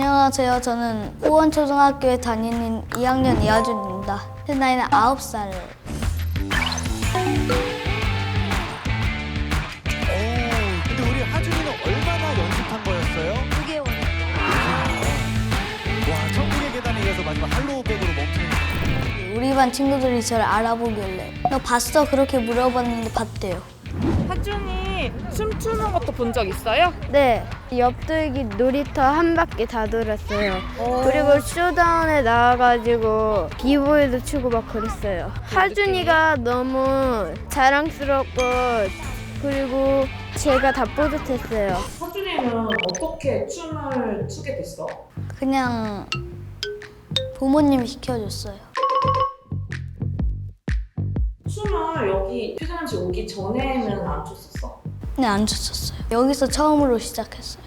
안녕하세요. 저는 호원초등학교에 다니는 2학년 이하준입니다. 제 나이는 9살. 오, 근데 우리 하준이는 얼마나 연습한 거였어요? 9개월. 와, 천국의 계단에 이어서 마지막 할로우백으로 멈추는 우리 반 친구들이 저를 알아보길래 너 봤어? 그렇게 물어봤는데 봤대요. 하준이 춤추는 것도 본 적 있어요? 네, 옆돌기 놀이터 한 바퀴 다 돌았어요. 그리고 쇼다운에 나와가지고 비보이도 추고 막 그랬어요. 하준이가 너무 자랑스럽고 그리고 제가 다 뿌듯했어요. 하준이는 어떻게 춤을 추게 됐어? 그냥 부모님이 시켜줬어요. 오기 전에는 안 췄었어? 근데 안 줬었어요. 여기서 처음으로 시작했어요.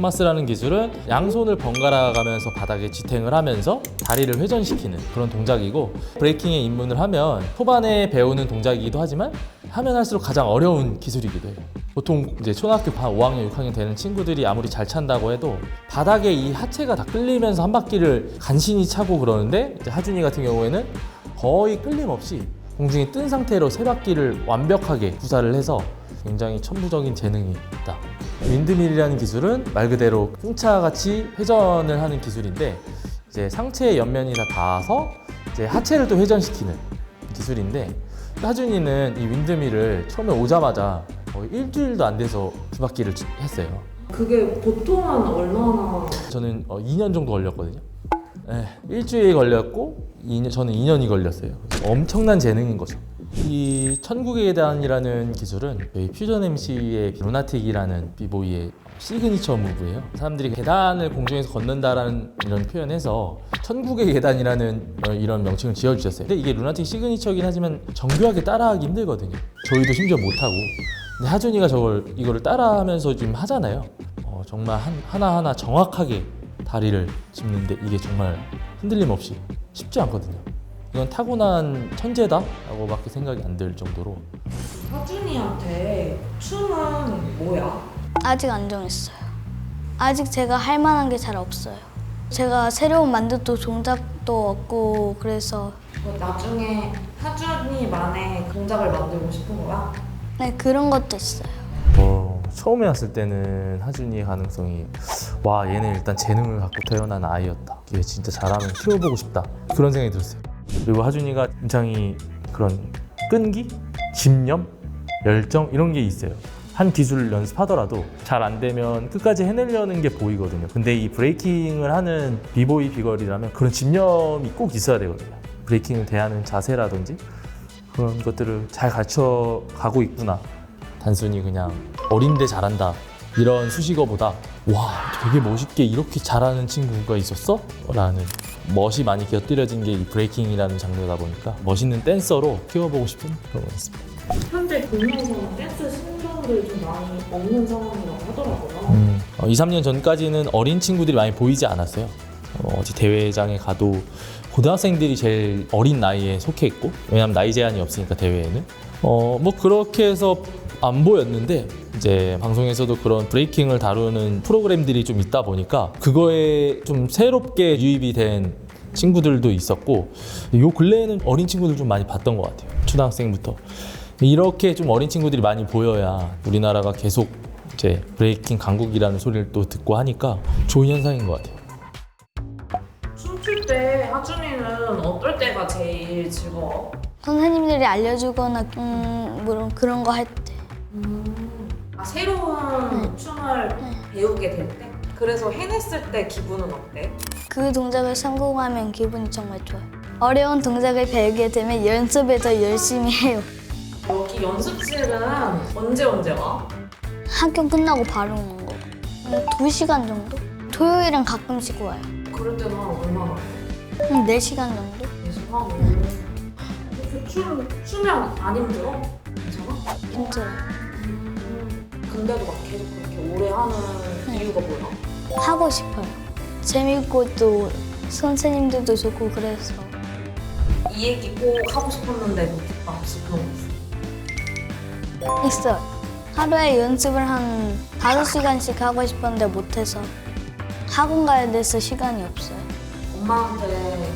토마스라는 기술은 양손을 번갈아 가면서 바닥에 지탱을 하면서 다리를 회전시키는 그런 동작이고 브레이킹에 입문을 하면 초반에 배우는 동작이기도 하지만 하면 할수록 가장 어려운 기술이기도 해요. 보통 이제 초등학교 5학년, 6학년 되는 친구들이 아무리 잘 찬다고 해도 바닥에 이 하체가 다 끌리면서 한 바퀴를 간신히 차고 그러는데 하준이 같은 경우에는 거의 끌림 없이 공중에 뜬 상태로 세 바퀴를 완벽하게 구사를 해서 굉장히 천부적인 재능이 있다. 윈드밀이라는 기술은 말 그대로 풍차같이 회전을 하는 기술인데 이제 상체의 옆면이 다 닿아서 이제 하체를 또 회전시키는 기술인데 하준이는 이 윈드밀을 처음에 오자마자 거의 일주일도 안 돼서 두 바퀴를 했어요. 그게 보통은 얼마나 저는 어, 2년 정도 걸렸거든요. 네, 일주일 걸렸고 2년, 저는 2년이 걸렸어요. 엄청난 재능인 거죠. 이 천국의 계단이라는 기술은 저희 퓨전 MC의 루나틱이라는 비보이의 시그니처 무브예요. 사람들이 계단을 공중에서 걷는다라는 이런 표현에서 천국의 계단이라는 어, 이런 명칭을 지어주셨어요. 근데 이게 루나틱 시그니처긴 하지만 정교하게 따라하기 힘들거든요. 저희도 심지어 못하고. 근데 하준이가 저걸 이거를 따라하면서 지금 하잖아요. 어, 정말 한, 하나하나 정확하게 다리를 짚는데 이게 정말 흔들림 없이 쉽지 않거든요. 이건 타고난 천재다라고 밖에 생각이 안들 정도로 하준이한테 춤은 뭐야? 아직 안 정했어요. 아직 제가 할 만한 게 잘 없어요. 제가 새로운 만두도 동작도 없고 그래서 뭐 나중에 하준이만의 동작을 만들고 싶은 거야? 네 그런 것도 있어요. 어, 처음에 왔을 때는 하준이의 가능성이 와 얘는 일단 재능을 갖고 태어난 아이였다. 얘 진짜 잘하면 키워보고 싶다. 그런 생각이 들었어요. 그리고 하준이가 굉장히 그런 끈기, 집념, 열정 이런 게 있어요. 한 기술을 연습하더라도 잘 안 되면 끝까지 해내려는 게 보이거든요. 근데 이 브레이킹을 하는 비보이 비거리라면 그런 집념이 꼭 있어야 되거든요. 브레이킹을 대하는 자세라든지 그런 것들을 잘 가르쳐 가고 있구나. 단순히 그냥 어린데 잘한다 이런 수식어보다 와 되게 멋있게 이렇게 잘하는 친구가 있었어? 라는 멋이 많이 곁들여진 게 이 브레이킹이라는 장르다 보니까 멋있는 댄서로 키워보고 싶은 그런 거였습니다. 현재 보면서 댄스 신경들이 좀 많이 없는 상황이라고 하더라고요. 어, 2, 3년 전까지는 어린 친구들이 많이 보이지 않았어요. 어, 어디 대회장에 가도 고등학생들이 제일 어린 나이에 속해 있고 왜냐하면 나이 제한이 없으니까 대회에는 어, 뭐 그렇게 해서 안 보였는데 이제 방송에서도 그런 브레이킹을 다루는 프로그램들이 좀 있다 보니까 그거에 좀 새롭게 유입이 된 친구들도 있었고 요 근래에는 어린 친구들 좀 많이 봤던 것 같아요 초등학생부터 이렇게 좀 어린 친구들이 많이 보여야 우리나라가 계속 이제 브레이킹 강국이라는 소리를 또 듣고 하니까 좋은 현상인 것 같아요. 춤출 때 하준이는 어떨 때가 제일 즐거워? 선생님들이 알려주거나 음, 뭐 그런 거 할 때. 아, 새로운 춤을 배우게 될 때? 그래서 해냈을 때 기분은 어때? 그 동작을 성공하면 기분이 정말 좋아요. 어려운 동작을 배우게 되면 연습을 더 열심히 해요. 여기 연습실은 언제 언제 와? 학교 끝나고 바로 오는 거. 한 2시간 정도? 토요일은 가끔씩 와요. 그럴 때는 한 얼마나 돼? 한 4시간 정도? 예술하고 그 춤, 추면 안 힘들어? 괜찮아? 힘들어요. 근데도 막 계속 그렇게 오래 하는 이유가 뭐야? 하고 싶어요. 재밌고 또 선생님들도 좋고 그래서 이 얘기 꼭 하고 싶었는데 못했다 혹시 그런 거 있어? 있어요. 하루에 연습을 한 5시간씩 하고 싶었는데 못해서 학원 가야 돼서 시간이 없어요. 엄마한테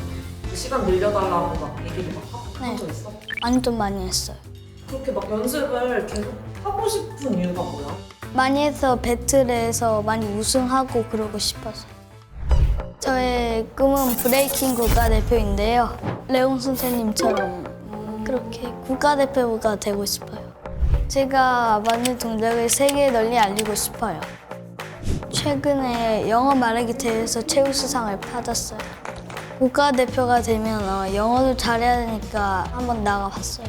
그 시간 늘려달라고 막 얘기를 막 하고 네. 한적 있어? 완전 많이 했어요. 그렇게 막 연습을 계속 하고 싶은 이유가 뭐야? 많이 해서 배틀에서 많이 우승하고 그러고 싶어서. 저의 꿈은 브레이킹 국가대표인데요. 레옹 선생님처럼 그렇게 국가대표가 되고 싶어요. 제가 만든 동작을 세계에 널리 알리고 싶어요. 최근에 영어 말하기 대회에서 최우수상을 받았어요. 국가대표가 되면 어, 영어도 잘해야 되니까 한번 나가봤어요.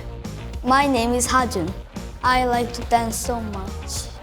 My name is 하준. I like to dance so much.